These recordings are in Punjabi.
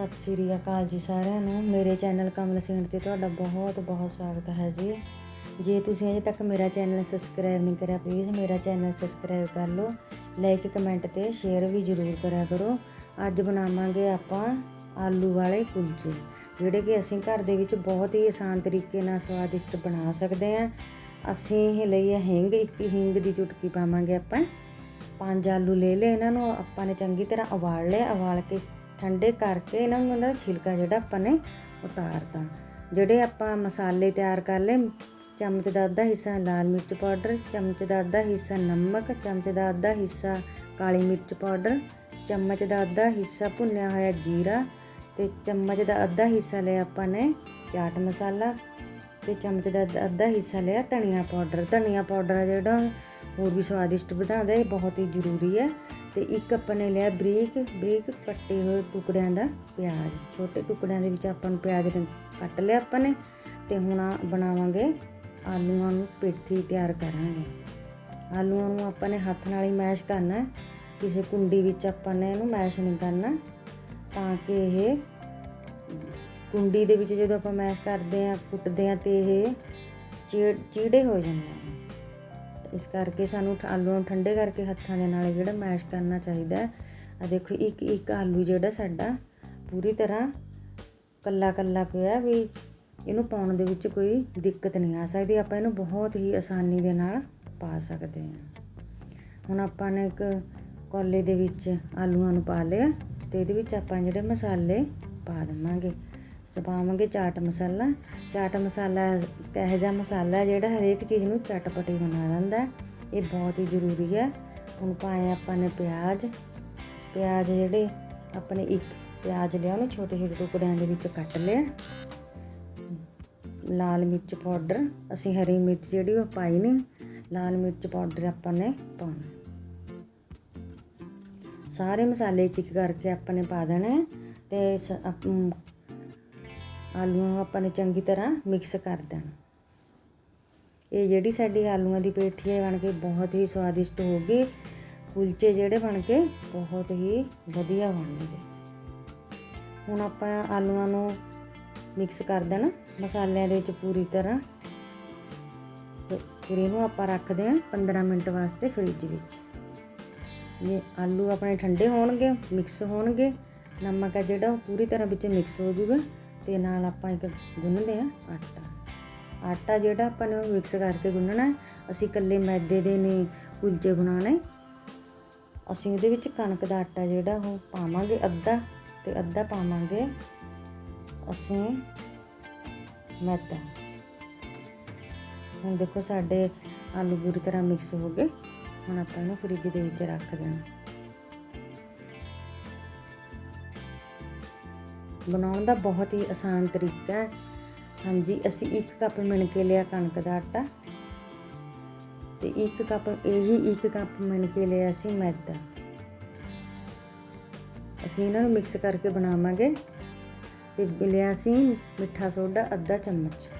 ਸਤਿ ਸ੍ਰੀ ਅਕਾਲ ਜੀ ਸਾਰਿਆਂ ਨੂੰ। ਮੇਰੇ ਚੈਨਲ ਕਮਲ ਸਿੰਘ ਤੇ ਤੁਹਾਡਾ ਬਹੁਤ ਬਹੁਤ ਸਵਾਗਤ ਹੈ ਜੀ। ਜੇ ਤੁਸੀਂ ਅਜੇ ਤੱਕ ਮੇਰਾ ਚੈਨਲ ਸਬਸਕ੍ਰਾਈਬ ਨਹੀਂ ਕਰਿਆ ਪਲੀਜ਼ ਮੇਰਾ ਚੈਨਲ ਸਬਸਕ੍ਰਾਈਬ ਕਰ ਲਓ। ਲਾਈਕ ਕਮੈਂਟ ਤੇ ਸ਼ੇਅਰ ਵੀ ਜ਼ਰੂਰ ਕਰਿਆ ਕਰੋ। ਅੱਜ ਬਣਾਵਾਂਗੇ ਆਪਾਂ ਆਲੂ ਵਾਲੇ ਕੁਲਚੇ, ਜਿਹੜੇ ਕਿ ਅਸੀਂ ਘਰ ਦੇ ਵਿੱਚ ਬਹੁਤ ਹੀ ਆਸਾਨ ਤਰੀਕੇ ਨਾਲ ਸਵਾਦਿਸ਼ਟ ਬਣਾ ਸਕਦੇ ਹਾਂ। ਅਸੀਂ ਇਹ ਲਈ ਹੈ ਹਿੰਗ, ਇੱਕ ਹਿੰਗ ਦੀ ਚੁਟਕੀ ਪਾਵਾਂਗੇ ਆਪਾਂ। ਪੰਜ ਆਲੂ ਲੈ ਲਏ ਇਹਨਾਂ ਨੂੰ, ਆਪਾਂ ਨੇ ਚੰਗੀ ਤਰ੍ਹਾਂ ਉਬਾਲ ਲਿਆ ਉਬਾਲ ਕੇ ਠੰਡੇ ਕਰਕੇ ਇਹਨਾਂ ਨੂੰ ਇਹਨਾਂ ਦਾ ਛਿਲਕਾ ਜਿਹੜਾ ਆਪਾਂ ਨੇ ਉਤਾਰਤਾ। ਜਿਹੜੇ ਆਪਾਂ ਮਸਾਲੇ ਤਿਆਰ ਕਰ ਲਏ, ਚਮਚ ਦਾ ਅੱਧਾ ਹਿੱਸਾ ਲਾਲ ਮਿਰਚ ਪਾਊਡਰ, ਚਮਚ ਦਾ ਅੱਧਾ ਹਿੱਸਾ ਨਮਕ, ਚਮਚ ਦਾ ਅੱਧਾ ਹਿੱਸਾ ਕਾਲੀ ਮਿਰਚ ਪਾਊਡਰ, ਚਮਚ ਦਾ ਅੱਧਾ ਹਿੱਸਾ ਭੁੰਨਿਆ ਹੋਇਆ ਜੀਰਾ ਤੇ ਚਮਚ ਦਾ ਅੱਧਾ ਹਿੱਸਾ ਲਿਆ ਆਪਾਂ ਨੇ ਚਾਟ ਮਸਾਲਾ ਤੇ ਚਮਚ ਦਾ ਅੱਧਾ- ਅੱਧਾ ਹਿੱਸਾ ਲਿਆ ਧਨੀਆ ਪਾਊਡਰ। ਧਨੀਆ ਪਾਊਡਰ ਜਿਹੜਾ, ਹੋਰ ਵੀ ਸਵਾਦਿਸ਼ਟ ਬਣਾਉਂਦਾ ਇਹ ਬਹੁਤ ਹੀ ਜ਼ਰੂਰੀ ਹੈ। ਤੇ ਇੱਕ ਆਪਾਂ ਨੇ ਲਿਆ ਬਰੀਕ ਬਰੀਕ ਕੱਟੇ ਹੋਏ ਟੁਕੜਿਆਂ ਦਾ ਪਿਆਜ਼। ਛੋਟੇ ਟੁਕੜਿਆਂ ਦੇ ਵਿੱਚ ਆਪਾਂ ਨੂੰ ਪਿਆਜ਼ ਕੱਟ ਲਿਆ ਆਪਾਂ ਨੇ ਤੇ ਹੁਣ ਬਣਾਵਾਂਗੇ ਆਲੂਆਂ ਨੂੰ ਪੇਠੀ ਤਿਆਰ ਕਰਾਂਗੇ। ਆਲੂਆਂ ਨੂੰ ਆਪਾਂ ਨੇ ਹੱਥ ਨਾਲ ਹੀ ਮੈਸ਼ ਕਰਨਾ ਕਿਸੇ ਕੁੰਡੀ ਵਿੱਚ ਆਪਾਂ ਨੇ ਇਹਨੂੰ ਮੈਸ਼ ਨਹੀਂ ਕਰਨਾ। ਤਾਂ ਕਿ ਇਹ ਕੁੰਡੀ ਦੇ ਵਿੱਚ ਜਦੋਂ ਆਪਾਂ ਮੈਸ਼ ਕਰਦੇ ਆ ਕੁੱਟਦੇ ਆ ਤੇ ਇਹ ਚੀੜ ਚੀੜੇ ਹੋ ਜਾਂਦੇ ਆ ਇਸ ਕਰਕੇ ਸਾਨੂੰ ਆਲੂ ਨੂੰ ਠੰਡੇ ਕਰਕੇ ਹੱਥਾਂ ਦੇ ਨਾਲ ਜਿਹੜਾ ਮੈਸ਼ ਕਰਨਾ ਚਾਹੀਦਾ ਆ ਦੇਖੋ, ਇੱਕ ਇੱਕ ਆਲੂ ਜਿਹੜਾ ਸਾਡਾ ਪੂਰੀ ਤਰ੍ਹਾਂ ਕੱਲਾ ਕੱਲਾ ਪਿਆ ਵੀ ਇਹਨੂੰ ਪਾਉਣ ਦੇ ਵਿੱਚ ਕੋਈ ਦਿੱਕਤ ਨਹੀਂ ਆ ਸਕਦੀ। ਆਪਾਂ ਇਹਨੂੰ ਬਹੁਤ ਹੀ ਆਸਾਨੀ ਦੇ ਨਾਲ ਪਾ ਸਕਦੇ ਹਾਂ। ਹੁਣ ਆਪਾਂ ਨੇ ਇੱਕ ਕੋਲੇ ਦੇ ਵਿੱਚ ਆਲੂਆਂ ਨੂੰ ਪਾ ਲਿਆ ਤੇ ਇਹਦੇ ਵਿੱਚ ਆਪਾਂ ਜਿਹੜੇ ਮਸਾਲੇ ਪਾ ਦੇਵਾਂਗੇ। ਪਾਵਾਂਗੇ ਚਾਟ ਮਸਾਲਾ। ਚਾਟ ਮਸਾਲਾ ਇਹੋ ਜਿਹਾ ਮਸਾਲਾ ਜਿਹੜਾ ਹਰੇਕ ਚੀਜ਼ ਨੂੰ ਚਟਪਟੀ ਬਣਾ ਦਿੰਦਾ ਇਹ ਬਹੁਤ ਹੀ ਜ਼ਰੂਰੀ ਹੈ। ਹੁਣ ਪਾਏ ਆਪਾਂ ਨੇ ਪਿਆਜ਼ ਪਿਆਜ਼ ਜਿਹੜੇ ਆਪਣੇ ਇੱਕ ਪਿਆਜ਼ ਲਿਆ, ਉਹਨੂੰ ਛੋਟੇ ਛੋਟੇ ਟੁਕੜਿਆਂ ਦੇ ਵਿੱਚ ਕੱਟ ਲਿਆ। ਲਾਲ ਮਿਰਚ ਪਾਊਡਰ, ਅਸੀਂ ਹਰੀ ਮਿਰਚ ਜਿਹੜੀ ਉਹ ਪਾਈ ਨਹੀਂ ਲਾਲ ਮਿਰਚ ਪਾਊਡਰ ਆਪਾਂ ਨੇ ਪਾਉਣਾ। ਸਾਰੇ ਮਸਾਲੇ ਇੱਕ ਇੱਕ ਕਰਕੇ ਆਪਾਂ ਨੇ ਪਾ ਦੇਣਾ ਹੈ ਤੇ ਸ- ਆਲੂਆਂ ਨੂੰ ਆਪਾਂ ਨੇ ਚੰਗੀ ਤਰ੍ਹਾਂ ਮਿਕਸ ਕਰ ਦੇਣਾ। ਇਹ ਜਿਹੜੀ ਸਾਡੀ ਆਲੂਆਂ ਦੀ ਪੇਠੀ ਹੈ ਬਣ ਕੇ ਬਹੁਤ ਹੀ ਸਵਾਦਿਸ਼ਟ ਹੋਗੀ ਕੁਲਚੇ ਜਿਹੜੇ ਬਣ ਕੇ ਬਹੁਤ ਹੀ ਵਧੀਆ ਹੋਣਗੇ ਹੁਣ ਆਪਾਂ ਆਲੂਆਂ ਨੂੰ ਮਿਕਸ ਕਰ ਦੇਣਾ, ਮਸਾਲਿਆਂ ਦੇ ਵਿੱਚ ਪੂਰੀ ਤਰ੍ਹਾਂ। ਫਿਰ ਇਹਨੂੰ ਆਪਾਂ ਰੱਖਦੇ ਹਾਂ 15 ਮਿੰਟ ਵਾਸਤੇ ਫ੍ਰਿਜ ਵਿੱਚ। ਇਹ ਆਲੂ ਆਪਣੇ ਠੰਡੇ ਹੋਣਗੇ ਮਿਕਸ ਹੋਣਗੇ। ਨਮਕ ਹੈ ਜਿਹੜਾ, ਉਹ ਪੂਰੀ ਤਰ੍ਹਾਂ ਵਿੱਚ ਮਿਕਸ ਹੋ ਜਾਊਗਾ। ਤੇ ਨਾਲ ਆਪਾਂ ਇੱਕ ਗੁੰਨਦੇ ਆ ਆਟਾ। ਆਟਾ ਜਿਹੜਾ ਆਪਾਂ ਨੇ ਉਹ ਮਿਕਸ ਕਰਕੇ ਗੁੰਨਣਾ ਅਸੀਂ ਇਕੱਲੇ ਮੈਦੇ ਦੇ ਨੇ ਕੁਲਚੇ ਬਣਾਉਣੇ। ਅਸੀਂ ਉਹਦੇ ਵਿੱਚ ਕਣਕ ਦਾ ਆਟਾ ਜਿਹੜਾ ਉਹ ਪਾਵਾਂਗੇ ਅੱਧਾ ਤੇ ਅੱਧਾ ਪਾਵਾਂਗੇ ਅਸੀਂ ਮੈਦਾ। ਹੁਣ ਦੇਖੋ ਸਾਡੇ ਆਲੂ ਪੂਰੀ ਤਰ੍ਹਾਂ ਮਿਕਸ ਹੋ ਗਏ। ਹੁਣ ਆਪਾਂ ਇਹਨੂੰ ਫ੍ਰਿਜ ਦੇ ਵਿੱਚ ਰੱਖ ਦੇਣਾ। ਬਣਾਉਣ ਦਾ ਬਹੁਤ ਹੀ ਆਸਾਨ ਤਰੀਕਾ ਹੈ। ਹਾਂਜੀ, ਅਸੀਂ 1 ਕੱਪ ਮਿਣ ਕੇ ਲਿਆ ਕਣਕ ਦਾ ਆਟਾ। ਤੇ 1 ਕੱਪ, ਇਹੀ 1 ਕੱਪ ਮਿਣ ਕੇ ਲਿਆ ਸੀ ਮੈਦਾ। ਅਸੀਂ ਇਹਨਾਂ ਨੂੰ ਮਿਕਸ ਕਰਕੇ ਬਣਾਵਾਂਗੇ। ਤੇ ਲਿਆ ਸੀ ਮਿੱਠਾ ਸੋਡਾ ਅੱਧਾ ਚਮਚ।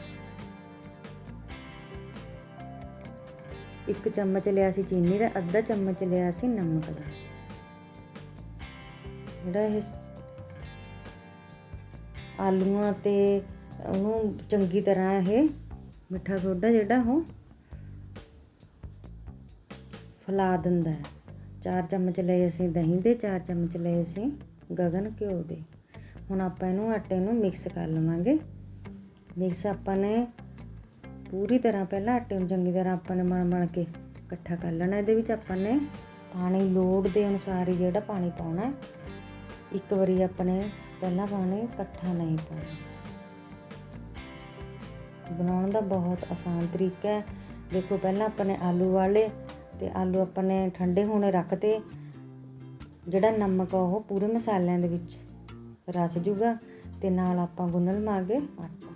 ਇੱਕ ਚਮਚ ਲਿਆ ਸੀ ਚੀਨੀ ਦਾ, ਅੱਧਾ ਚਮਚ ਲਿਆ ਸੀ ਨਮਕ ਦਾ। ਜਿਹੜਾ ਇਹ ਆਲੂਆਂ ਤੇ ਉਹਨੂੰ ਚੰਗੀ ਤਰ੍ਹਾਂ ਇਹ ਮਿੱਠਾ ਸੋਡਾ ਜਿਹੜਾ ਉਹ ਫਲਾ ਦਿੰਦਾ ਹੈ। ਚਾਰ ਚਮਚ ਲਏ ਅਸੀਂ ਦਹੀਂ ਦੇ, ਚਾਰ ਚਮਚ ਲਏ ਅਸੀਂ ਗਗਨ ਘਿਓ ਦੇ। ਹੁਣ ਆਪਾਂ ਇਹਨੂੰ ਆਟੇ ਨੂੰ ਮਿਕਸ ਕਰ ਲਵਾਂਗੇ। ਮਿਕਸ ਆਪਾਂ ਨੇ ਪੂਰੀ ਤਰ੍ਹਾਂ ਪਹਿਲਾਂ ਆਟੇ ਨੂੰ ਚੰਗੀ ਤਰ੍ਹਾਂ ਆਪਾਂ ਨੇ ਮਲ ਮਲ ਕੇ ਇਕੱਠਾ ਕਰ ਲੈਣਾ। ਇਹਦੇ ਵਿੱਚ ਆਪਾਂ ਨੇ ਪਾਣੀ ਲੋੜ ਦੇ ਅਨੁਸਾਰ ਹੀ ਜਿਹੜਾ ਪਾਣੀ ਪਾਉਣਾ ਹੈ। ਇੱਕ ਵਾਰੀ ਆਪਣੇ ਪਹਿਲਾਂ ਪਾਣੀ ਇਕੱਠਾ ਨਹੀਂ ਪਾਉਣਾ। ਬਣਾਉਣ ਦਾ ਬਹੁਤ ਆਸਾਨ ਤਰੀਕਾ ਹੈ। ਦੇਖੋ, ਪਹਿਲਾਂ ਆਪਣੇ ਆਲੂ ਵਾਲੇ ਤੇ ਆਲੂ ਆਪਾਂ ਨੇ ਠੰਡੇ ਹੋਣੇ ਰੱਖਤੇ। ਜਿਹੜਾ ਨਮਕ ਆ, ਉਹ ਪੂਰੇ ਮਸਾਲਿਆਂ ਦੇ ਵਿੱਚ ਰਸ ਜੂਗਾ ਤੇ ਨਾਲ ਆਪਾਂ ਗੁੰਨ ਲਵਾਂਗੇ ਆਟਾ।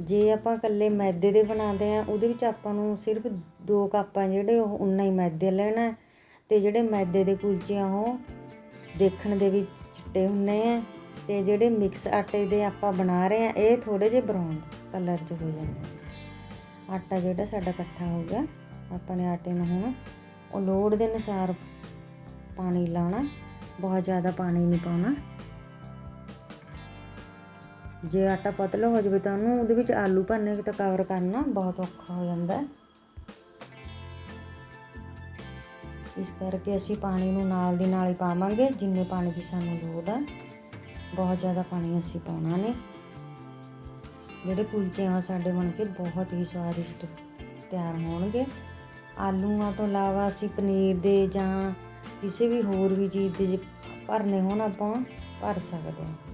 ਜੇ ਆਪਾਂ ਇਕੱਲੇ ਮੈਦੇ ਦੇ ਬਣਾਉਂਦੇ ਆ ਉਹਦੇ ਵਿੱਚ ਆਪਾਂ ਨੂੰ ਸਿਰਫ 2 ਕੱਪ ਆ ਜਿਹੜੇ, ਉਹ ਉਨਾ ਹੀ ਮੈਦੇ ਲੈਣਾ ਤੇ ਜਿਹੜੇ ਮੈਦੇ ਦੇ ਕੁਲਚੇ ਆ ਉਹ ਦੇਖਣ ਦੇ ਵਿੱਚ ਚਿੱਟੇ ਹੁੰਦੇ ਆ ਤੇ ਜਿਹੜੇ ਮਿਕਸ ਆਟੇ ਦੇ ਆਪਾਂ ਬਣਾ ਰਹੇ ਆ, ਇਹ ਥੋੜੇ ਜਿਹੇ ਬਰਾਊਨ ਕਲਰ 'ਚ ਹੋ ਜਾਂਦੇ ਆਟਾ ਜਿਹੜਾ ਸਾਡਾ ਇਕੱਠਾ ਹੋ ਗਿਆ, ਆਪਾਂ ਨੇ ਆਟੇ ਨੂੰ ਹੁਣ ਉਹ ਲੋੜ ਦੇ ਅਨੁਸਾਰ ਪਾਣੀ ਲਾਉਣਾ, ਬਹੁਤ ਜ਼ਿਆਦਾ ਪਾਣੀ ਨਹੀਂ ਪਾਉਣਾ। ਜੇ ਆਟਾ ਪਤਲਾ ਹੋ ਜਾਵੇ ਤਾਂ ਉਹਨੂੰ ਉਹਦੇ ਵਿੱਚ ਆਲੂ ਭਰਨੇ ਤਾਂ ਕਵਰ ਕਰਨਾ, ਬਹੁਤ ਔਖਾ ਹੋ ਜਾਂਦਾ। ਹੈ ਇਸ ਕਰਕੇ ਅਸੀਂ ਪਾਣੀ ਨੂੰ ਨਾਲ ਦੀ ਨਾਲ ਹੀ ਪਾਵਾਂਗੇ, ਜਿੰਨੇ ਪਾਣੀ ਦੀ ਸਾਨੂੰ ਲੋੜ ਆ। ਬਹੁਤ ਜ਼ਿਆਦਾ ਪਾਣੀ ਅਸੀਂ ਪਾਉਣਾ ਨੇ। ਜਿਹੜੇ ਕੁਲਚੇ ਆ ਸਾਡੇ ਬਣ ਕੇ ਬਹੁਤ ਹੀ ਸਵਾਦਿਸ਼ਟ ਤਿਆਰ ਹੋਣਗੇ। ਆਲੂਆਂ ਤੋਂ ਇਲਾਵਾ ਅਸੀਂ ਪਨੀਰ ਦੇ ਜਾਂ ਕਿਸੇ ਵੀ ਹੋਰ ਵੀ ਚੀਜ਼ ਦੇ ਜੇ ਭਰਨੇ ਹੋਣ ਆਪਾਂ ਭਰ ਸਕਦੇ ਹਾਂ।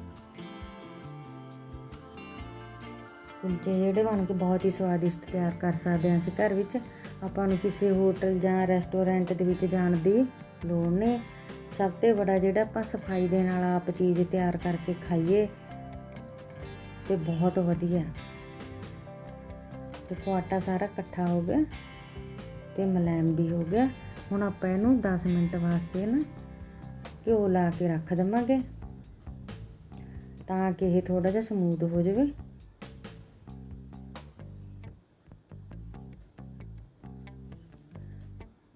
ਕੁਲਚੇ ਜਿਹੜੇ ਬਣ ਕੇ ਬਹੁਤ ਹੀ ਸਵਾਦਿਸ਼ਟ ਤਿਆਰ ਕਰ ਸਕਦੇ ਹਾਂ ਅਸੀਂ ਘਰ ਵਿੱਚ। ਆਪਾਂ ਨੂੰ ਕਿਸੇ ਹੋਟਲ ਜਾਂ ਰੈਸਟੋਰੈਂਟ ਦੇ ਵਿੱਚ ਜਾਣ ਦੀ ਲੋੜ ਨਹੀਂ। ਸਭ ਤੋਂ ਵੱਡਾ ਜਿਹੜਾ ਆਪਾਂ ਸਫ਼ਾਈ ਦੇ ਨਾਲ ਆਪ ਚੀਜ਼ ਤਿਆਰ ਕਰਕੇ ਖਾਈਏ, ਤੇ ਬਹੁਤ ਵਧੀਆ। ਦੇਖੋ ਆਟਾ ਸਾਰਾ ਇਕੱਠਾ ਹੋ ਗਿਆ, ਤੇ ਮਲਾਇਮ ਵੀ ਹੋ ਗਿਆ। ਹੁਣ ਆਪਾਂ ਇਹਨੂੰ 10 ਮਿੰਟ ਵਾਸਤੇ ਨਾ ਘਿਓ ਲਾ ਕੇ ਰੱਖ ਦਵਾਂਗੇ, ਤਾਂ ਕਿ ਇਹ ਥੋੜਾ ਜਿਹਾ ਸਮੂਦ ਹੋ ਜਾਵੇ।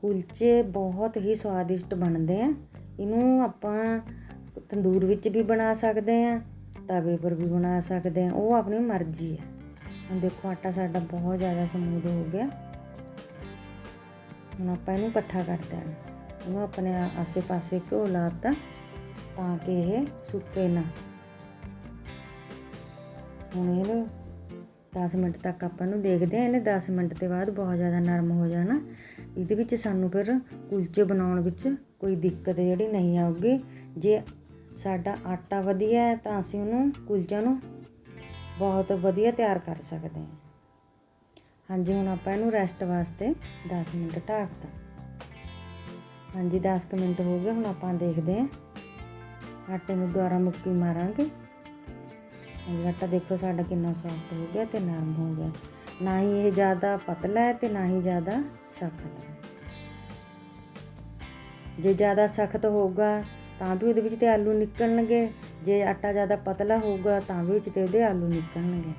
ਕੁਲਚੇ ਬਹੁਤ ਹੀ ਸਵਾਦਿਸ਼ਟ ਬਣਦੇ ਆ। ਇਹਨੂੰ ਆਪਾਂ ਤੰਦੂਰ ਵਿੱਚ ਵੀ ਬਣਾ ਸਕਦੇ ਆ, ਤਵੇ ਪਰ ਵੀ ਬਣਾ ਸਕਦੇ ਆ, ਉਹ ਆਪਣੀ ਮਰਜ਼ੀ ਹੈ ਹੁਣ ਦੇਖੋ ਆਟਾ ਸਾਡਾ ਬਹੁਤ ਜ਼ਿਆਦਾ ਸਮੂਦ ਹੋ ਗਿਆ। ਹੁਣ ਆਪਾਂ ਇਹਨੂੰ ਇਕੱਠਾ ਕਰ ਦੇਣਾ। ਇਹਨੂੰ ਆਪਣੇ ਆਸੇ-ਪਾਸੇ ਘਿਓ ਲਾਤਾ ਤਾਂ ਕਿ ਇਹ ਸੁੱਕੇ ਨਾ। ਹੁਣ ਇਹਨੂੰ 10 ਮਿੰਟ ਤੱਕ ਆਪਾਂ ਨੂੰ ਦੇਖਦੇ ਆ ਇਹਨੇ 10 ਮਿੰਟ ਦੇ ਬਾਅਦ ਬਹੁਤ ਜ਼ਿਆਦਾ ਨਰਮ ਹੋ ਜਾਣਾ। ਇਹਦੇ ਵਿੱਚ ਸਾਨੂੰ ਫਿਰ ਕੁਲਚੇ ਬਣਾਉਣ ਵਿੱਚ ਕੋਈ ਦਿੱਕਤ ਜਿਹੜੀ ਨਹੀਂ ਆਊਗੀ। ਜੇ ਸਾਡਾ ਆਟਾ ਵਧੀਆ ਹੈ, ਤਾਂ ਅਸੀਂ ਉਹਨੂੰ ਕੁਲਚਿਆਂ ਨੂੰ ਬਹੁਤ ਵਧੀਆ ਤਿਆਰ ਕਰ ਸਕਦੇ ਹਾਂ। ਹਾਂਜੀ, ਹੁਣ ਆਪਾਂ ਇਹਨੂੰ ਰੈਸਟ ਵਾਸਤੇ 10 ਮਿੰਟ ਢੱਕਤਾ। ਹਾਂਜੀ 10 ਕੁ ਮਿੰਟ ਹੋ ਗਏ, ਹੁਣ ਆਪਾਂ ਦੇਖਦੇ ਹਾਂ। ਆਟੇ ਨੂੰ ਦੁਬਾਰਾ ਮੁੱਕੀ ਮਾਰਾਂਗੇ। ਹਾਂਜੀ ਆਟਾ ਦੇਖੋ ਸਾਡਾ ਕਿੰਨਾ ਸੌਫਟ ਹੋ ਗਿਆ ਤੇ ਨਰਮ ਹੋ ਗਿਆ। ਨਾ ਹੀ ਇਹ ਜ਼ਿਆਦਾ ਪਤਲਾ ਹੈ ਤੇ ਨਾ ਹੀ ਜ਼ਿਆਦਾ ਸਖਤ ਹੈ। ਜੇ ਜ਼ਿਆਦਾ ਸਖਤ ਹੋਊਗਾ ਤਾਂ ਵੀ ਉਹਦੇ ਵਿੱਚ ਤੇ ਆਲੂ ਨਿਕਲਣਗੇ। ਜੇ ਆਟਾ ਜ਼ਿਆਦਾ ਪਤਲਾ ਹੋਊਗਾ ਤਾਂ ਵੀ ਵਿੱਚ ਤੇ ਉਹਦੇ ਆਲੂ ਨਿਕਲਣਗੇ।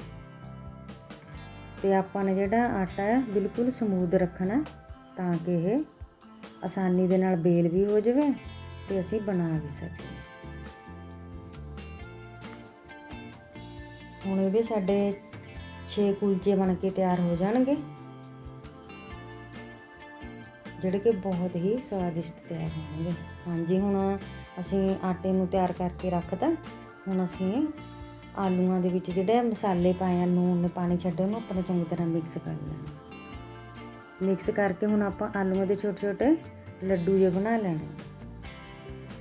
ਤੇ ਆਪਾਂ ਨੇ ਜਿਹੜਾ ਆਟਾ ਹੈ ਬਿਲਕੁਲ ਸਮੂਦ ਰੱਖਣਾ ਤਾਂ ਕਿ ਇਹ ਆਸਾਨੀ ਦੇ ਨਾਲ ਬੇਲ ਵੀ ਹੋ ਜਾਵੇ ਤੇ ਅਸੀਂ ਬਣਾ ਵੀ ਸਕੀਏ। ਹੁਣ ਇਹਦੇ ਸਾਡੇ 6 ਕੁਲਚੇ ਬਣ ਕੇ ਤਿਆਰ ਹੋ ਜਾਣਗੇ। ਜਿਹੜੇ ਕਿ ਬਹੁਤ ਹੀ ਸਵਾਦਿਸ਼ਟ ਤਿਆਰ ਹੋਣਗੇ। ਹਾਂਜੀ, ਹੁਣ ਅਸੀਂ ਆਟੇ ਨੂੰ ਤਿਆਰ ਕਰਕੇ ਰੱਖਤਾ। ਹੁਣ ਅਸੀਂ ਆਲੂਆਂ ਦੇ ਵਿੱਚ ਜਿਹੜੇ ਮਸਾਲੇ ਪਾਏ ਆ ਨੂਨ ਨੇ ਪਾਣੀ ਛੱਡਿਆ ਉਹਨੂੰ ਆਪਾਂ ਚੰਗੀ ਤਰ੍ਹਾਂ ਮਿਕਸ ਕਰ ਲੈਣਾ। ਮਿਕਸ ਕਰਕੇ ਹੁਣ ਆਪਾਂ ਆਲੂਆਂ ਦੇ ਛੋਟੇ ਛੋਟੇ ਲੱਡੂ ਜੇ ਬਣਾ ਲੈਣੇ।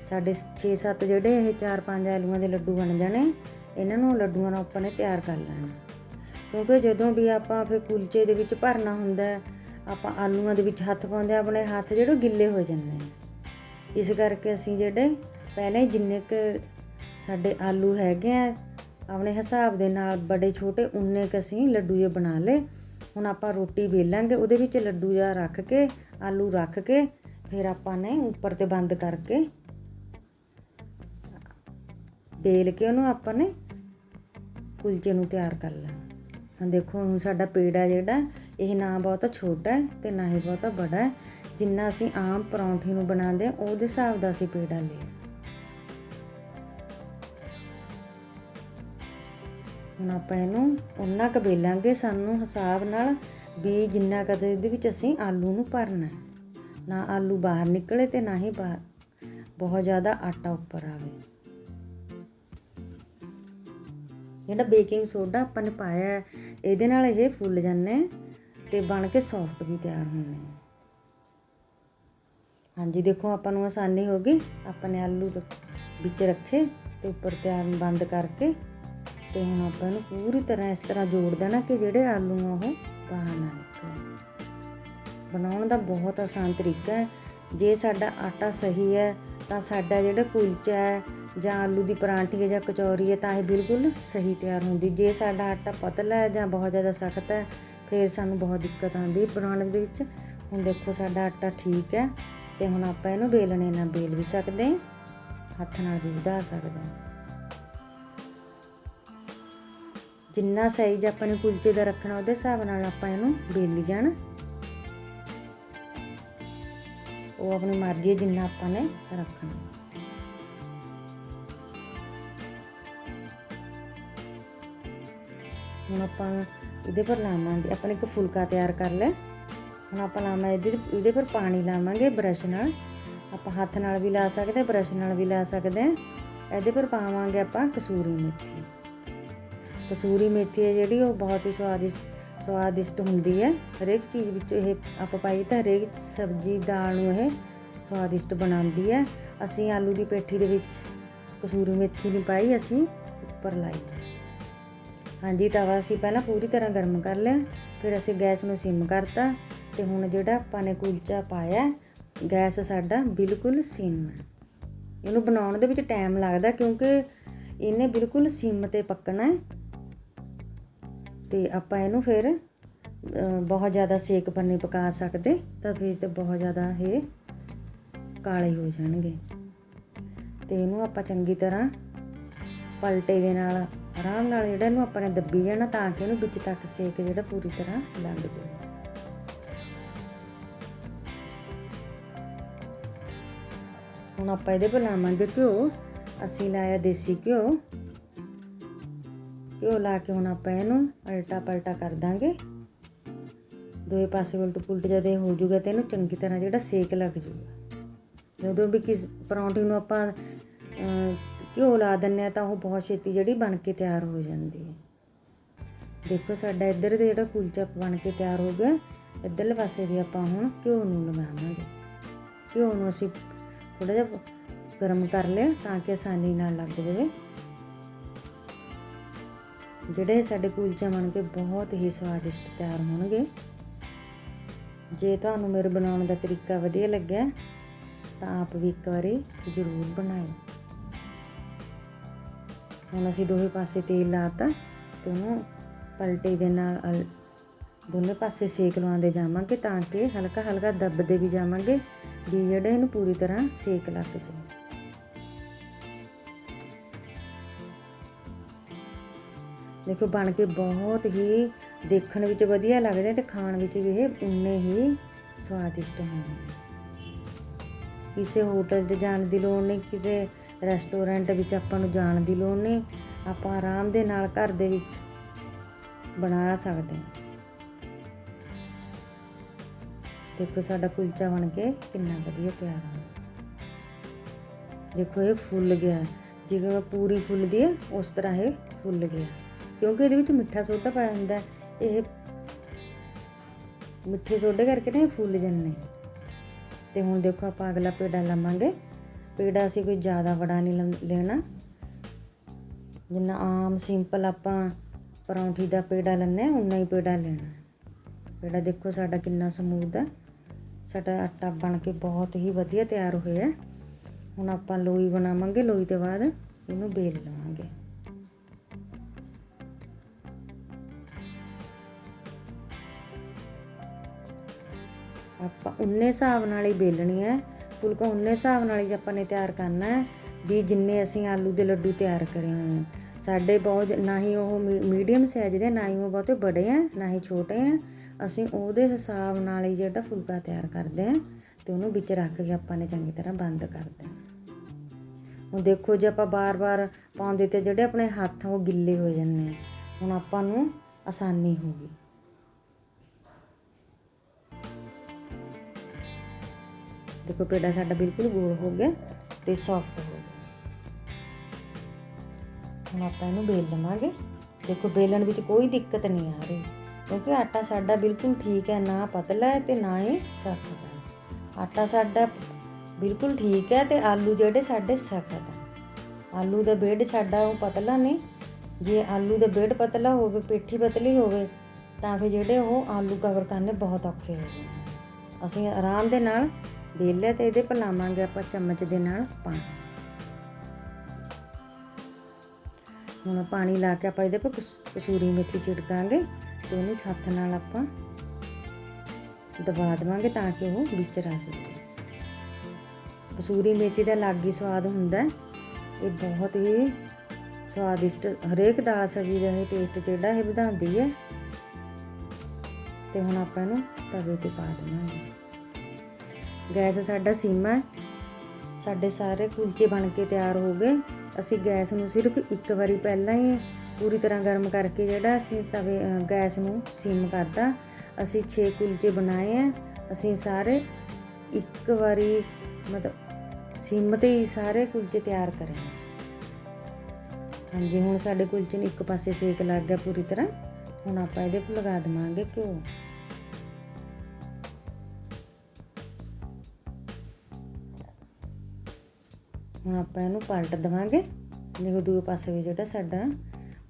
ਸਾਡੇ 6-7 ਜਿਹੜੇ ਇਹ 4-5 ਆਲੂਆਂ ਦੇ ਲੱਡੂ ਬਣ ਜਾਣੇ। ਇਹਨਾਂ ਨੂੰ ਲੱਡੂਆਂ ਨੂੰ ਆਪਾਂ ਨੇ ਤਿਆਰ ਕਰ ਲੈਣਾ। ਕਿਉਂਕਿ ਜਦੋਂ ਵੀ ਆਪਾਂ ਫਿਰ ਕੁਲਚੇ ਦੇ ਵਿੱਚ ਭਰਨਾ ਹੁੰਦਾ ਆਪਾਂ ਆਲੂਆਂ ਦੇ ਵਿੱਚ ਹੱਥ ਪਾਉਂਦੇ ਆਪਣੇ ਹੱਥ ਜਿਹੜੇ ਗਿੱਲੇ ਹੋ ਜਾਂਦੇ ਆ ਇਸ ਕਰਕੇ ਅਸੀਂ ਜਿਹੜੇ ਪਹਿਲੇ ਜਿੰਨੇ ਕ ਸਾਡੇ ਆਲੂ ਹੈਗੇ ਆ, ਆਪਣੇ ਹਿਸਾਬ ਦੇ ਨਾਲ ਬੜੇ ਛੋਟੇ, ਉਨੇ ਕ ਅਸੀਂ ਲੱਡੂ ਜੇ ਬਣਾ ਲਏ। ਹੁਣ ਆਪਾਂ ਰੋਟੀ ਵੇਲਾਂਗੇ ਉਹਦੇ ਵਿੱਚ ਲੱਡੂ ਜਿਹਾ ਰੱਖ ਕੇ, ਆਲੂ ਰੱਖ ਕੇ, ਫਿਰ ਆਪਾਂ ਨੇ ਉੱਪਰ ਤੇ ਬੰਦ ਕਰਕੇ ਬੇਲ ਕੇ ਉਹਨੂੰ ਆਪਾਂ ਨੇ ਕੁਲਚੇ ਨੂੰ ਤਿਆਰ ਕਰ ਲੈਣਾ। ਹਾਂ ਦੇਖੋ, ਹੁਣ ਸਾਡਾ ਪੇੜ ਪੇੜਾ ਜਿਹੜਾ, ਇਹ ਨਾ ਬਹੁਤਾ ਛੋਟਾ ਹੈ ਤੇ ਨਾ ਹੀ ਬਹੁਤਾ ਬੜਾ ਹੈ। ਜਿੰਨਾ ਅਸੀਂ ਆਮ ਪਰੌਂਠੇ ਨੂੰ ਬਣਾਉਂਦੇ ਆ ਉਹਦੇ ਹਿਸਾਬ ਦਾ ਅਸੀਂ ਪੇੜਾ ਲਿਆ ਹੁਣ ਆਪਾਂ ਇਹਨੂੰ ਉਹਨਾਂ ਕ ਬੇਲਾਂਗੇ ਸਾਨੂੰ ਹਿਸਾਬ ਨਾਲ ਵੀ ਜਿੰਨਾ ਕਦੇ ਇਹਦੇ ਵਿੱਚ ਅਸੀਂ ਆਲੂ ਨੂੰ ਭਰਨਾ ਨਾ ਆਲੂ ਬਾਹਰ ਨਿਕਲੇ ਤੇ ਨਾ ਹੀ ਬਾਹਰ। ਬਹੁਤ ਜ਼ਿਆਦਾ ਆਟਾ ਉੱਪਰ ਆਵੇ। ਜਿਹੜਾ ਬੇਕਿੰਗ ਸੋਡਾ ਆਪਾਂ ਨੇ ਪਾਇਆ ਇਹਦੇ ਨਾਲ ਇਹ ਫੁੱਲ ਜਾਂਦੇ ਤੇ ਬਣ ਕੇ ਸੌਫਟ ਵੀ ਤਿਆਰ ਹੁੰਦੇ ਹਾਂਜੀ, ਦੇਖੋ ਆਪਾਂ ਨੂੰ ਆਸਾਨੀ ਹੋ ਗਈ। ਆਪਾਂ ਨੇ ਆਲੂ ਵਿੱਚ ਰੱਖੇ ਤੇ ਉੱਪਰ ਤਿਆਰ ਬੰਦ ਕਰਕੇ ਤੇ ਹੁਣ ਆਪਾਂ ਇਹਨੂੰ ਪੂਰੀ ਤਰ੍ਹਾਂ ਇਸ ਤਰ੍ਹਾਂ ਜੋੜ ਦੇਣਾ ਕਿ ਜਿਹੜੇ ਆਲੂ ਆ ਉਹ ਬਾਹਰ ਨਾ ਨਿਕਲਣ। ਬਣਾਉਣ ਦਾ ਬਹੁਤ ਆਸਾਨ ਤਰੀਕਾ ਹੈ। ਜੇ ਸਾਡਾ ਆਟਾ ਸਹੀ ਹੈ ਤਾਂ ਸਾਡਾ ਜਿਹੜਾ ਕੁਲਚਾ ਹੈ ਜਾਂ ਆਲੂ ਦੀ ਪਰਾਂਠੀ ਹੈ ਜਾਂ ਕਚੌਰੀ ਹੈ, ਤਾਂ ਇਹ ਬਿਲਕੁਲ ਸਹੀ ਤਿਆਰ ਹੁੰਦੀ। ਜੇ ਸਾਡਾ ਆਟਾ ਪਤਲਾ ਹੈ ਜਾਂ ਬਹੁਤ ਜ਼ਿਆਦਾ ਸਖਤ ਹੈ, ਫਿਰ ਸਾਨੂੰ ਬਹੁਤ ਦਿੱਕਤ ਆਉਂਦੀ ਹੈ। ਬਣਾਉਣ ਦੇ ਵਿੱਚ ਹੁਣ ਦੇਖੋ ਸਾਡਾ ਆਟਾ ਠੀਕ ਹੈ ਤੇ ਹੁਣ ਆਪਾਂ ਇਹਨੂੰ ਵੇਲਣੇ ਨਾਲ ਵੇਲ ਵੀ ਸਕਦੇ ਹਾਂ, ਹੱਥ ਨਾਲ ਵੀ ਵਧਾ ਸਕਦੇ ਹਾਂ। ਜਿੰਨਾ ਸਾਈਜ਼ ਆਪਾਂ ਨੇ ਕੁਲਚੇ ਦਾ ਰੱਖਣਾ, ਉਹਦੇ ਹਿਸਾਬ ਨਾਲ ਆਪਾਂ ਇਹਨੂੰ ਵੇਲੀ ਜਾਣਾ। ਉਹ ਆਪਣੀ ਮਰਜ਼ੀ ਹੈ ਜਿੰਨਾ ਆਪਾਂ ਨੇ ਰੱਖਣਾ। ਹੁਣ ਆਪਾਂ ਇਹਦੇ ਪਰ ਲਾਵਾਂਗੇ, ਆਪਾਂ ਇੱਕ ਫੁਲਕਾ ਤਿਆਰ ਕਰ ਲਿਆ ਹੁਣ ਆਪਾਂ ਲਾਵਾਂ ਇਹਦੇ ਇਹਦੇ ਪਰ ਪਾਣੀ ਲਾਵਾਂਗੇ ਬਰਸ਼ ਨਾਲ। ਆਪਾਂ ਹੱਥ ਨਾਲ ਵੀ ਲਾ ਸਕਦੇ ਹਾਂ ਬਰਸ਼ ਨਾਲ ਵੀ ਲਾ ਸਕਦੇ ਹਾਂ। ਇਹਦੇ ਪਰ ਪਾਵਾਂਗੇ ਆਪਾਂ ਕਸੂਰੀ ਮੇਥੀ। ਕਸੂਰੀ ਮੇਥੀ ਹੈ ਜਿਹੜੀ, ਉਹ ਬਹੁਤ ਹੀ ਸਵਾਦਿਸ਼ਟ ਸਵਾਦਿਸ਼ਟ ਹੁੰਦੀ ਹੈ। ਹਰੇਕ ਚੀਜ਼ ਵਿੱਚ ਇਹ ਆਪਾਂ ਪਾਈ ਤਾਂ ਹਰੇਕ ਸਬਜ਼ੀ, ਦਾਲ ਨੂੰ ਇਹ ਸਵਾਦਿਸ਼ਟ ਬਣਾਉਂਦੀ ਹੈ। ਅਸੀਂ ਆਲੂ ਦੀ ਪੇਠੀ ਦੇ ਵਿੱਚ ਕਸੂਰੀ ਮੇਥੀ ਨਹੀਂ ਪਾਈ, ਅਸੀਂ ਉੱਪਰ ਲਾਈ। ਹਾਂਜੀ, ਤਵਾ ਅਸੀਂ ਪਹਿਲਾਂ ਪੂਰੀ ਤਰ੍ਹਾਂ ਗਰਮ ਕਰ ਲਿਆ, ਫਿਰ ਅਸੀਂ ਗੈਸ ਨੂੰ ਸਿਮ ਕਰਤਾ ਤੇ ਹੁਣ ਜਿਹੜਾ ਆਪਾਂ ਨੇ ਕੁਲਚਾ ਪਾਇਆ, ਗੈਸ ਸਾਡਾ ਬਿਲਕੁਲ ਸਿਮ ਹੈ। ਇਹਨੂੰ ਬਣਾਉਣ ਦੇ ਵਿੱਚ ਟਾਈਮ ਲੱਗਦਾ ਕਿਉਂਕਿ ਇਹਨੇ ਬਿਲਕੁਲ ਸਿਮ ਤੇ ਪੱਕਣਾ ਹੈ ਤੇ ਆਪਾਂ ਇਹਨੂੰ ਫਿਰ ਬਹੁਤ ਜ਼ਿਆਦਾ ਸੇਕ ਪਰ ਨਹੀਂ ਪਕਾ ਸਕਦੇ, ਤਾਂ ਫਿਰ ਤੇ ਬਹੁਤ ਜ਼ਿਆਦਾ ਇਹ ਕਾਲੇ ਹੋ ਜਾਣਗੇ। ਤੇ ਇਹਨੂੰ ਆਪਾਂ ਚੰਗੀ ਤਰ੍ਹਾਂ ਪਲਟੇ ਦੇ ਨਾਲ ਆਰਾਮ ਨਾਲ ਜਿਹੜਾ ਇਹਨੂੰ ਆਪਾਂ ਨੇ ਦੱਬੀ ਜਾਣਾ ਤਾਂ ਕਿ ਇਹਨੂੰ ਵਿੱਚ ਤੱਕ ਸੇਕ ਜਿਹੜਾ ਪੂਰੀ ਤਰ੍ਹਾਂ ਲੱਗ ਜਾਵੇ। ਹੁਣ ਆਪਾਂ ਇਹਦੇ ਪਰ ਲਾਵਾਂਗੇ ਘਿਓ। ਅਸੀਂ ਲਾਇਆ ਦੇਸੀ ਘਿਓ। ਘਿਓ ਲਾ ਕੇ ਹੁਣ ਆਪਾਂ ਇਹਨੂੰ ਅਲਟਾ ਪਲਟਾ ਕਰ ਦਾਂਗੇ। ਦੋਏ ਪਾਸੇ ਉਲਟ ਪੁਲਟ ਜਦੇ ਹੋ ਜੂਗਾ ਤੇ ਇਹਨੂੰ ਚੰਗੀ ਤਰ੍ਹਾਂ ਜਿਹੜਾ ਸੇਕ ਲੱਗ ਜੂਗਾ ਜਦੋਂ ਵੀ ਕਿਸ ਪਰੌਂਠੀ ਨੂੰ ਆਪਾਂ ਅਮ, ਘਿਓ ਲਾ ਦਿੰਨੇ ਆ ਤਾਂ ਉਹ ਬਹੁਤ ਛੇਤੀ ਜਿਹੜੀ ਬਣ ਕੇ ਤਿਆਰ ਹੋ ਜਾਂਦੀ ਹੈ। ਦੇਖੋ ਸਾਡਾ ਇੱਧਰ ਦੇ ਜਿਹੜਾ ਕੁਲਚਾ ਬਣ ਕੇ ਤਿਆਰ ਹੋ ਗਿਆ। ਇੱਧਰਲੇ ਪਾਸੇ ਵੀ ਆਪਾਂ ਹੁਣ ਘਿਓ ਨੂੰ ਲਗਾਵਾਂਗੇ ਘਿਓ ਨੂੰ ਅਸੀਂ ਥੋੜਾ ਜਿਹਾ ਗਰਮ ਕਰ ਲਿਆ ਤਾਂ ਕਿ ਆਸਾਨੀ ਨਾਲ ਲੱਗ ਜਾਵੇ। ਜਿਹੜੇ ਸਾਡੇ ਕੁਲਚੇ ਬਣ ਕੇ ਬਹੁਤ ਹੀ ਸਵਾਦਿਸ਼ਟ ਤਿਆਰ ਹੋਣਗੇ। ਜੇ ਤੁਹਾਨੂੰ ਮੇਰੇ ਬਣਾਉਣ ਦਾ ਤਰੀਕਾ ਵਧੀਆ ਲੱਗਿਆ ਤਾਂ ਆਪ ਵੀ ਇੱਕ ਵਾਰੀ ਜ਼ਰੂਰ ਬਣਾਓ ਹੁਣ ਅਸੀਂ ਦੋਵੇਂ ਪਾਸੇ ਤੇਲ ਲਾਤਾ ਤੇ ਉਹਨੂੰ ਪਲਟੇ ਦੇ ਨਾਲ ਅਲ- ਦੋਨੇ ਪਾਸੇ ਸੇਕ ਲਵਾਉਂਦੇ ਜਾਵਾਂਗੇ ਤਾਂ ਕਿ ਹਲਕਾ ਹਲਕਾ ਦੱਬਦੇ ਵੀ ਜਾਵਾਂਗੇ ਵੀ ਜਿਹੜੇ ਇਹਨੂੰ ਪੂਰੀ ਤਰ੍ਹਾਂ ਸੇਕ ਲੱਗ ਜਾਵੇ ਦੇਖੋ, ਬਣ ਕੇ ਬਹੁਤ ਹੀ ਦੇਖਣ ਵਿੱਚ ਵਧੀਆ ਲੱਗਦੇ ਤੇ ਖਾਣ ਵਿੱਚ ਵੀ ਇਹ ਉਨੇ ਹੀ ਸਵਾਦਿਸ਼ਟ ਹੁੰਦੇ ਨੇ ਕਿਸੇ ਹੋਟਲ 'ਚ ਜਾਣ ਦੀ ਲੋੜ ਨਹੀਂ ਕਿਤੇ ਰੈਸਟੋਰੈਂਟ ਵਿੱਚ ਆਪਾਂ ਨੂੰ ਜਾਣ ਦੀ ਲੋੜ ਨਹੀਂ। ਆਪਾਂ ਆਰਾਮ ਦੇ ਨਾਲ ਘਰ ਦੇ ਵਿੱਚ ਬਣਾ ਸਕਦੇ ਹਾਂ। ਦੇਖੋ ਸਾਡਾ ਕੁਲਚਾ ਬਣ ਕੇ ਕਿੰਨਾ ਵਧੀਆ ਤਿਆਰ ਹੋਇਆ ਦੇਖੋ ਇਹ ਫੁੱਲ ਗਿਆ। ਜਿਵੇਂ ਪੂਰੀ ਫੁੱਲਦੀ ਹੈ, ਉਸ ਤਰ੍ਹਾਂ ਇਹ ਫੁੱਲ ਗਿਆ। ਕਿਉਂਕਿ ਇਹਦੇ ਵਿੱਚ ਮਿੱਠਾ ਸੋਡਾ ਪਾਇਆ ਹੁੰਦਾ ਹੈ। ਇਹ ਮਿੱਠੇ ਸੋਡੇ ਕਰਕੇ ਨਾ ਇਹ ਫੁੱਲ ਜਾਂਦੇ ਤੇ ਹੁਣ ਦੇਖੋ ਆਪਾਂ ਅਗਲਾ ਪੇੜਾ ਲਾਵਾਂਗੇ। ਪੇੜਾ ਅਸੀਂ ਕੋਈ ਜ਼ਿਆਦਾ ਬੜਾ ਨਹੀਂ ਲੈਣਾ। ਜਿੰਨਾ ਆਮ ਸਿੰਪਲ ਆਪਾਂ ਪਰੌਂਠੀ ਦਾ ਪੇੜਾ ਲੈਂਦੇ ਹਾਂ ਉਨਾ ਹੀ ਪੇੜਾ ਲੈਣਾ। ਪੇੜਾ ਦੇਖੋ ਸਾਡਾ ਕਿੰਨਾ ਸਮੂਥ ਹੈ ਸਾਡਾ ਆਟਾ ਬਣ ਕੇ ਬਹੁਤ ਹੀ ਵਧੀਆ ਤਿਆਰ ਹੋਇਆ। ਹੁਣ ਆਪਾਂ ਲੋਈ ਬਣਾਵਾਂਗੇ, ਲੋਈ ਤੋਂ ਬਾਅਦ ਇਹਨੂੰ ਬੇਲ ਲਵਾਂਗੇ। ਆਪਾਂ ਉਨੇ ਹਿਸਾਬ ਨਾਲ ਹੀ ਬੇਲਣੀ ਹੈ। ਫੁਲਕਾ ਉਨੇ ਹਿਸਾਬ ਨਾਲ ਹੀ ਆਪਾਂ ਨੇ ਤਿਆਰ ਕਰਨਾ ਹੈ ਵੀ ਜਿੰਨੇ ਅਸੀਂ ਆਲੂ ਦੇ ਲੱਡੂ ਤਿਆਰ ਕਰੇ ਹੋਏ ਆ ਸਾਡੇ ਬਹੁਤ ਨਾ ਹੀ ਉਹ ਮੀਡੀਅਮ ਸਾਈਜ਼ ਦੇ, ਨਾ ਹੀ ਉਹ ਬਹੁਤੇ ਬੜੇ ਆ, ਨਾ ਹੀ ਛੋਟੇ ਆ। ਅਸੀਂ ਉਹਦੇ ਹਿਸਾਬ ਨਾਲ ਹੀ ਜਿਹੜਾ ਫੁਲਕਾ ਤਿਆਰ ਕਰਦੇ ਆ ਤੇ ਉਹਨੂੰ ਵਿੱਚ ਰੱਖ ਕੇ ਆਪਾਂ ਨੇ ਚੰਗੀ ਤਰ੍ਹਾਂ ਬੰਦ ਕਰ ਦੇਣਾ। ਹੁਣ ਦੇਖੋ ਜੇ ਆਪਾਂ ਬਾਰ-ਬਾਰ ਪਾਉਂਦੇ ਤੇ ਜਿਹੜੇ ਆਪਣੇ ਹੱਥ ਆ ਉਹ ਗਿੱਲੇ ਹੋ ਜਾਂਦੇ ਆ। ਹੁਣ ਆਪਾਂ ਨੂੰ ਆਸਾਨੀ ਹੋਗੀ ਦੇਖੋ ਪੇੜਾ ਸਾਡਾ ਬਿਲਕੁਲ ਗੋਲ ਹੋ ਗਿਆ ਤੇ ਸੌਫਟ ਹੋ ਗਿਆ। ਹੁਣ ਆਪਾਂ ਇਹਨੂੰ ਬੇਲ ਲਵਾਂਗੇ ਦੇਖੋ ਬੇਲਣ ਵਿੱਚ ਕੋਈ ਦਿੱਕਤ ਨਹੀਂ ਆ ਰਹੀ, ਕਿਉਂਕਿ ਆਟਾ ਸਾਡਾ ਬਿਲਕੁਲ ਠੀਕ ਹੈ, ਨਾ ਪਤਲਾ ਹੈ ਤੇ ਨਾ ਹੀ ਸਖਤ ਹੈ। ਆਟਾ ਸਾਡਾ ਬਿਲਕੁਲ ਠੀਕ ਹੈ ਤੇ ਆਲੂ ਜਿਹੜੇ ਸਾਡੇ ਸਖਤ ਹੈ। ਆਲੂ ਦਾ ਬੇੜ ਸਾਡਾ ਉਹ ਪਤਲਾ ਨਹੀਂ ਜੇ ਆਲੂ ਦਾ ਬੇੜ ਪਤਲਾ ਹੋਵੇ, ਪੇਠੀ ਪਤਲੀ ਹੋਵੇ, ਤਾਂ ਫਿਰ ਜਿਹੜੇ ਉਹ ਆਲੂ ਕਵਰ ਕਰਨੇ ਬਹੁਤ ਔਖੇ ਹੋ ਜਾਂਦੇ ਅਸੀਂ ਆਰਾਮ ਦੇ ਨਾਲ ਵੇਲਿਆ ਤੇ ਇਹਦੇ ਪਰ ਆਪਾਂ ਚਮਚ ਦੇ ਨਾਲ ਪਾਣੀ। ਹੁਣ ਪਾਣੀ ਲਾ ਕੇ ਆਪਾਂ ਇਹਦੇ ਪਰ ਕਸ- ਕਸੂਰੀ ਮੇਥੀ ਛਿੜਕਾਂਗੇ ਤੇ ਉਹਨੂੰ ਹੱਥ ਨਾਲ ਆਪਾਂ ਦਬਾ ਦੇਵਾਂਗੇ ਤਾਂ ਕਿ ਉਹ ਵਿੱਚ ਰਸ ਜਾਵੇ। ਕਸੂਰੀ ਮੇਥੀ ਦਾ ਅਲੱਗ ਹੀ ਸਵਾਦ ਹੁੰਦਾ ਇਹ ਬਹੁਤ ਹੀ ਸਵਾਦਿਸ਼ਟ ਹਰੇਕ ਦਾਲ ਸਬਜ਼ੀ ਦਾ ਇਹ ਟੇਸਟ ਜਿਹੜਾ ਇਹ ਵਧਾਉਂਦੀ ਹੈ। ਤੇ ਹੁਣ ਆਪਾਂ ਇਹਨੂੰ ਤਵੇ ਤੇ ਪਾ ਦੇਵਾਂਗੇ। ਗੈਸ ਸਾਡਾ ਸੀਮਾ ਹੈ। ਸਾਡੇ ਸਾਰੇ ਕੁਲਚੇ ਬਣ ਕੇ ਤਿਆਰ ਹੋ ਗਏ। ਅਸੀਂ ਗੈਸ ਨੂੰ ਸਿਰਫ ਇੱਕ ਵਾਰੀ ਪਹਿਲਾਂ ਹੀ ਪੂਰੀ ਤਰ੍ਹਾਂ ਗਰਮ ਕਰਕੇ ਜਿਹੜਾ ਅਸੀਂ ਤਵੇ ਗੈਸ ਨੂੰ ਸਿਮ ਕਰਤਾ। ਅਸੀਂ 6 ਕੁਲਚੇ ਬਣਾਏ ਆ। ਅਸੀਂ ਸਾਰੇ ਇੱਕ ਵਾਰੀ ਮਤਲਬ ਸਿਮ ਤੇ ਹੀ ਸਾਰੇ ਕੁਲਚੇ ਤਿਆਰ ਕਰੇ ਹਾਂਜੀ, ਹੁਣ ਸਾਡੇ ਕੁਲਚੇ ਨੂੰ ਇੱਕ ਪਾਸੇ ਸੇਕ ਲੱਗ ਗਿਆ ਪੂਰੀ ਤਰ੍ਹਾਂ। ਹੁਣ ਆਪਾਂ ਇਹਦੇ ਉੱਪਰ ਲਗਾ ਦੇਵਾਂਗੇ ਘਿਓ। ਹੁਣ ਆਪਾਂ ਇਹਨੂੰ ਪਲਟ ਦੇਵਾਂਗੇ। ਦੇਖੋ ਦੂਏ ਪਾਸੇ ਵੀ ਜਿਹੜਾ ਸਾਡਾ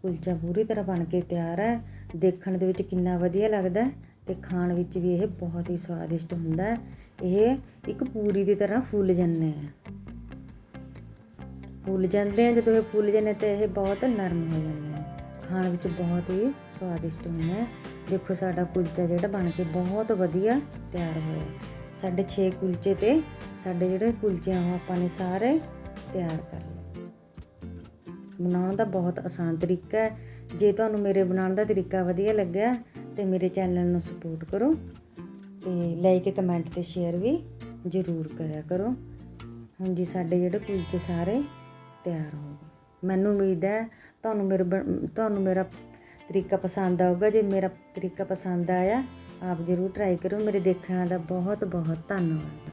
ਕੁਲਚਾ ਪੂਰੀ ਤਰ੍ਹਾਂ ਬਣ ਕੇ ਤਿਆਰ ਹੈ। ਦੇਖਣ ਦੇ ਵਿੱਚ ਕਿੰਨਾ ਵਧੀਆ ਲੱਗਦਾ ਹੈ ਤੇ ਖਾਣ ਵਿੱਚ ਵੀ ਇਹ ਬਹੁਤ ਹੀ ਸਵਾਦਿਸ਼ਟ ਹੁੰਦਾ ਹੈ। ਇਹ ਇੱਕ ਪੂਰੀ ਦੀ ਤਰ੍ਹਾਂ ਫੁੱਲ ਜਾਂਦੇ ਆ। ਫੁੱਲ ਜਾਂਦੇ ਆ, ਜਦੋਂ ਇਹ ਫੁੱਲ ਜਾਂਦੇ ਤੇ ਇਹ ਬਹੁਤ ਨਰਮ ਹੋ ਜਾਂਦੇ ਆ। ਖਾਣ ਵਿੱਚ ਬਹੁਤ ਹੀ ਸਵਾਦਿਸ਼ਟ ਹੁੰਦਾ ਹੈ। ਦੇਖੋ ਸਾਡਾ ਕੁਲਚਾ ਜਿਹੜਾ ਬਣ ਕੇ ਬਹੁਤ ਵਧੀਆ ਤਿਆਰ ਹੋਇਆ। ਸਾਡੇ 6 ਕੁਲਚੇ ਤੇ ਸਾਡੇ ਜਿਹੜੇ ਕੁਲਚੇ ਆ, ਉਹ ਆਪਾਂ ਨੇ ਸਾਰੇ ਤਿਆਰ ਕਰ ਲਓ। ਬਣਾਉਣ ਦਾ ਬਹੁਤ ਆਸਾਨ ਤਰੀਕਾ ਹੈ। ਜੇ ਤੁਹਾਨੂੰ ਮੇਰੇ ਬਣਾਉਣ ਦਾ ਤਰੀਕਾ ਵਧੀਆ ਲੱਗਿਆ, ਤੇ ਮੇਰੇ ਚੈਨਲ ਨੂੰ ਸਪੋਰਟ ਕਰੋ ਤੇ ਲਾਈਕ ਕਮੈਂਟ ਤੇ ਸ਼ੇਅਰ ਵੀ ਜ਼ਰੂਰ ਕਰਿਆ ਕਰੋ। ਹੁਣ ਜੀ ਸਾਡੇ ਜਿਹੜੇ ਕੁਲਚੇ ਸਾਰੇ ਤਿਆਰ ਹੋ ਗਏ। ਮੈਨੂੰ ਉਮੀਦ ਹੈ ਤੁਹਾਨੂੰ ਮੇਰੇ ਬਣ- ਤੁਹਾਨੂੰ ਮੇਰਾ ਤਰੀਕਾ ਪਸੰਦ ਆਊਗਾ। ਜੇ ਮੇਰਾ ਤਰੀਕਾ ਪਸੰਦ ਆਇਆ, ਆਪ ਜ਼ਰੂਰ ਟਰਾਈ ਕਰੋ ਮੇਰੇ ਦੇਖਣ ਦਾ ਬਹੁਤ ਬਹੁਤ ਧੰਨਵਾਦ।